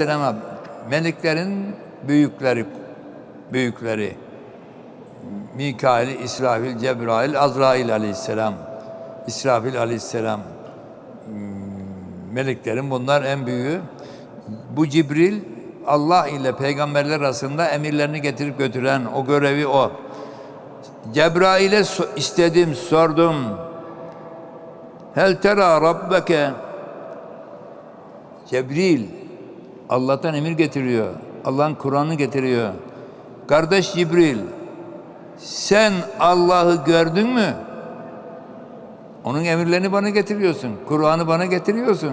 Aleyhisselam'a meleklerin büyükleri büyükleri Mikail, İsrafil, Cebrail, Azrail aleyhisselam İsrafil aleyhisselam hmm, meleklerin bunlar en büyüğü. Bu Cibril Allah ile peygamberler arasında emirlerini getirip götüren o görevi o. Cebrail'e istedim, sordum. Hel tera rabbeke Cebril Allah'tan emir getiriyor. Allah'ın Kur'an'ı getiriyor. Kardeş Cibril sen Allah'ı gördün mü? Onun emirlerini bana getiriyorsun. Kur'an'ı bana getiriyorsun.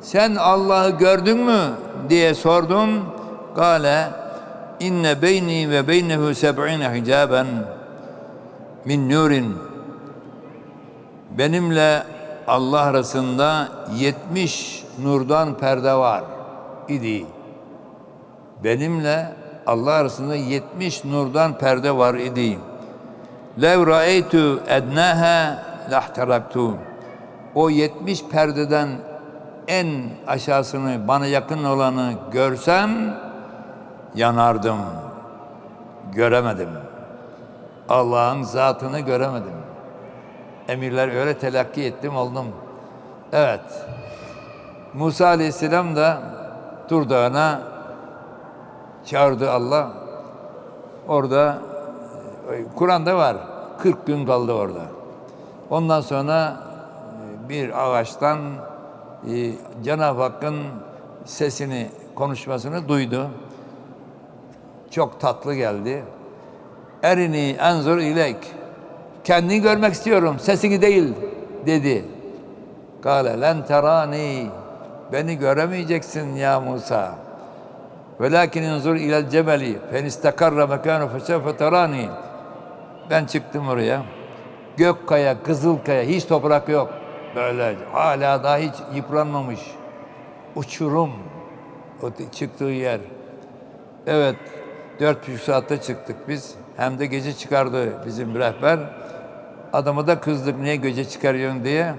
Sen Allah'ı gördün mü diye sordum. Gale inne beyni ve beynehu seb'ine hicaben min nurin benimle Allah arasında 70 nurdan perde var idi. Benimle Allah arasında 70 nurdan perde var idi. Lev ra'eytu ednaha lahtaraktu. O 70 perdeden en aşağısını bana yakın olanı görsem yanardım. Göremedim. Allah'ın zatını göremedim. Emirler öyle telakki ettim oldum. Evet. Musa Aleyhisselam da Tur Dağı'na çağırdı Allah. Orada e, Kur'an'da var. 40 gün kaldı orada. Ondan sonra e, bir ağaçtan e, Cenab-ı Hakk'ın sesini, konuşmasını duydu. Çok tatlı geldi. Erini enzur ilek. Kendini görmek istiyorum, sesini değil dedi. Kale len terani. Beni göremeyeceksin ya Musa. Velakin inzur ilel cebeli fen istakarra mekanu fesevfe terani. Ben çıktım oraya. Gökkaya, Kızılkaya, hiç toprak yok. Böyle hala daha hiç yıpranmamış. Uçurum. O çıktığı yer. Evet, dört buçuk saatte çıktık biz. Hem de gece çıkardı bizim rehber. Adamı da kızdık niye gece çıkarıyorsun diye.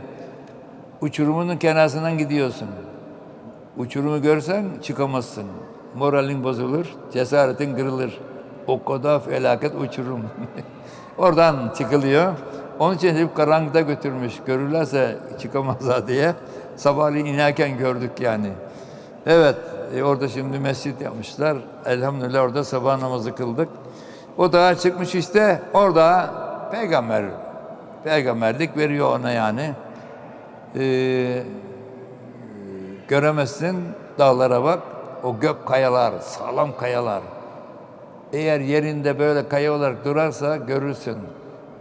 Uçurumunun kenarından gidiyorsun. Uçurumu görsen çıkamazsın. Moralin bozulur, cesaretin kırılır. O kadar felaket uçurum. Oradan çıkılıyor. Onun için hep karanlıkta götürmüş. Görürlerse çıkamazlar diye. Sabahleyin inerken gördük yani. Evet, e, orada şimdi mescit yapmışlar. Elhamdülillah orada sabah namazı kıldık. O dağa çıkmış işte. Orada peygamber, peygamberlik veriyor ona yani. Ee, göremezsin dağlara bak. O gök kayalar, sağlam kayalar. Eğer yerinde böyle kaya olarak durarsa görürsün.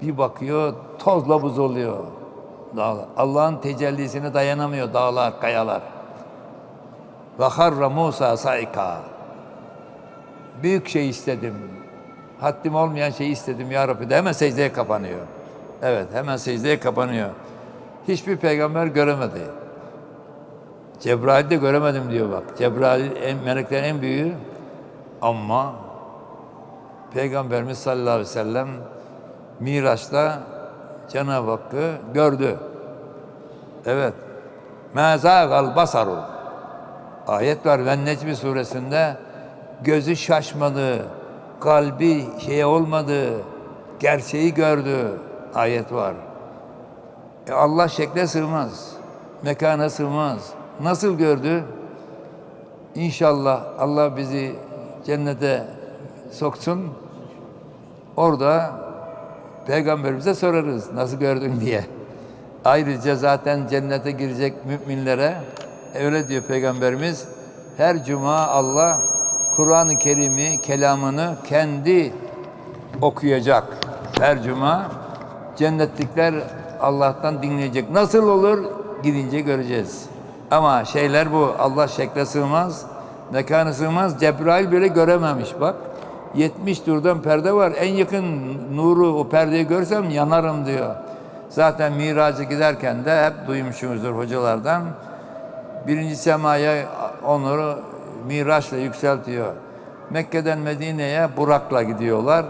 Bir bakıyor tozla buz oluyor. Allah'ın tecellisine dayanamıyor dağlar, kayalar. Ve harra Musa saika. Büyük şey istedim. Haddim olmayan şeyi istedim ya Rabbi de hemen secdeye kapanıyor. Evet hemen secdeye kapanıyor. Hiçbir peygamber göremedi. Cebrail de göremedim diyor bak. Cebrail en, meleklerin en büyüğü ama Peygamberimiz sallallahu aleyhi ve sellem Miraç'ta Cenab-ı Hakk'ı gördü. Evet. Mezâgal basaru. Ayet var ve Necmi suresinde gözü şaşmadı, kalbi şey olmadı, gerçeği gördü. Ayet var. E Allah şekle sığmaz, mekana sığmaz. Nasıl gördü? İnşallah Allah bizi cennete soksun. Orada peygamberimize sorarız nasıl gördün diye. Ayrıca zaten cennete girecek müminlere öyle diyor peygamberimiz. Her cuma Allah Kur'an-ı Kerim'i, kelamını kendi okuyacak. Her cuma cennetlikler Allah'tan dinleyecek. Nasıl olur? Gidince göreceğiz. Ama şeyler bu. Allah şekle sığmaz, mekana sığmaz. Cebrail bile görememiş bak. 70 turdan perde var. En yakın nuru o perdeyi görsem yanarım diyor. Zaten miraca giderken de hep duymuşsunuzdur hocalardan. Birinci semaya onları miraçla yükseltiyor. Mekke'den Medine'ye Burak'la gidiyorlar.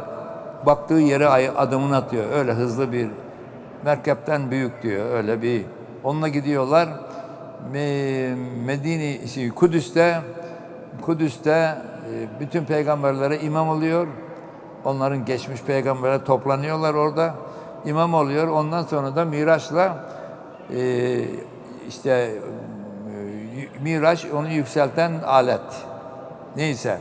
Baktığı yere adımını atıyor. Öyle hızlı bir merkepten büyük diyor. Öyle bir. Onunla gidiyorlar. Me- Medine, şey, Kudüs'te Kudüs'te e, bütün peygamberlere imam oluyor. Onların geçmiş peygamberler toplanıyorlar orada. İmam oluyor. Ondan sonra da Miraç'la e, işte e, Miraç onu yükselten alet. Neyse.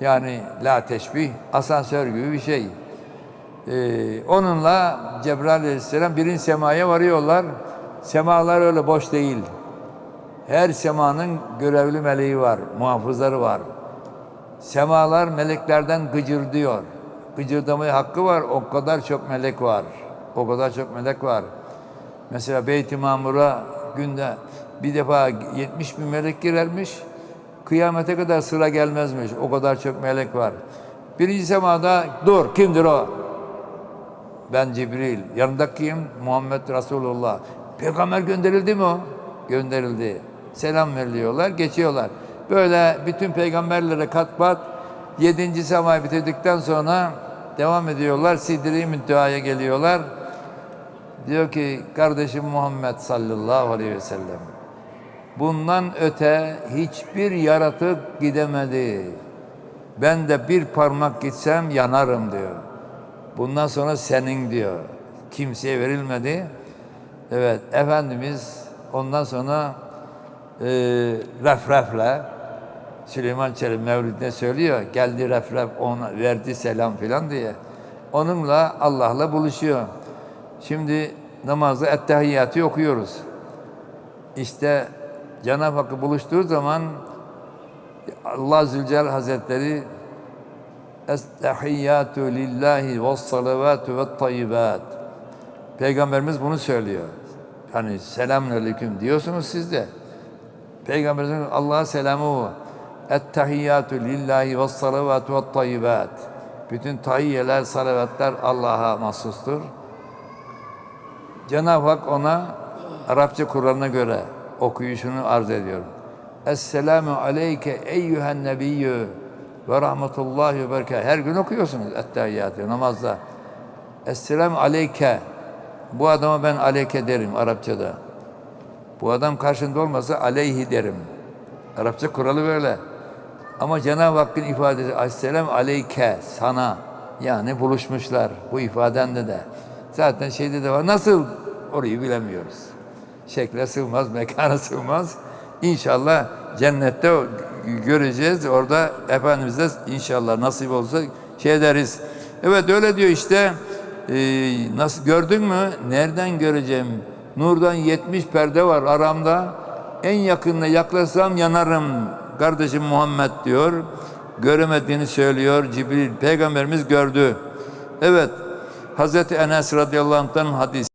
Yani la teşbih, asansör gibi bir şey. Ee, onunla Cebrail aleyhisselam birinci semaya varıyorlar. Semalar öyle boş değil. Her semanın görevli meleği var, muhafızları var. Semalar meleklerden gıcırdıyor. Gıcırdamaya hakkı var. O kadar çok melek var. O kadar çok melek var. Mesela Beyt-i Mamur'a günde bir defa 70 bin melek girermiş. Kıyamete kadar sıra gelmezmiş. O kadar çok melek var. Birinci semada dur kimdir o? Ben Cibril. Yanında kim? Muhammed Resulullah. Peygamber gönderildi mi o? Gönderildi. Selam veriliyorlar, geçiyorlar. Böyle bütün peygamberlere kat kat yedinci semayı bitirdikten sonra devam ediyorlar. Sidri Münteha'ya geliyorlar. Diyor ki kardeşim Muhammed sallallahu aleyhi ve sellem bundan öte hiçbir yaratık gidemedi. Ben de bir parmak gitsem yanarım diyor. Bundan sonra senin diyor. Kimseye verilmedi. Evet Efendimiz ondan sonra e, refrefle Süleyman Çelebi Mevlid'de söylüyor. Geldi refref ona verdi selam filan diye. Onunla Allah'la buluşuyor. Şimdi namazda ettehiyyatı okuyoruz. İşte Cenab-ı Hakk'ı buluştuğu zaman Allah Zülcelal Hazretleri Estehiyyatü lillahi ve salavatü ve tayyibat. Peygamberimiz bunu söylüyor. Hani selamünaleyküm diyorsunuz siz de. Peygamberimizin Allah'a selamı o. Ettehiyyatü lillahi ve salavatü ve tayyibat. Bütün tayyiyeler, salavatlar Allah'a mahsustur. Cenab-ı Hak ona Arapça Kur'an'a göre okuyuşunu arz ediyorum. Esselamu aleyke eyyühen nebiyyü ve rahmetullahi ve berekatuhu. Her gün okuyorsunuz ettehiyyatı namazda. Esselamu aleyke. Bu adama ben aleyke derim Arapçada. Bu adam karşında olmasa aleyhi derim. Arapça kuralı böyle. Ama Cenab-ı Hakk'ın ifadesi Esselam aleyke sana. Yani buluşmuşlar bu ifadende de. Zaten şeyde de var. Nasıl? Orayı bilemiyoruz. Şekle sığmaz, mekana sığmaz. İnşallah cennette göreceğiz. Orada Efendimiz de inşallah nasip olsa şey deriz. Evet öyle diyor işte. Ee, nasıl gördün mü? Nereden göreceğim? Nurdan 70 perde var aramda. En yakınına yaklaşsam yanarım. Kardeşim Muhammed diyor. Göremediğini söylüyor. Cibril peygamberimiz gördü. Evet. Hazreti Enes radıyallahu anh'tan hadis.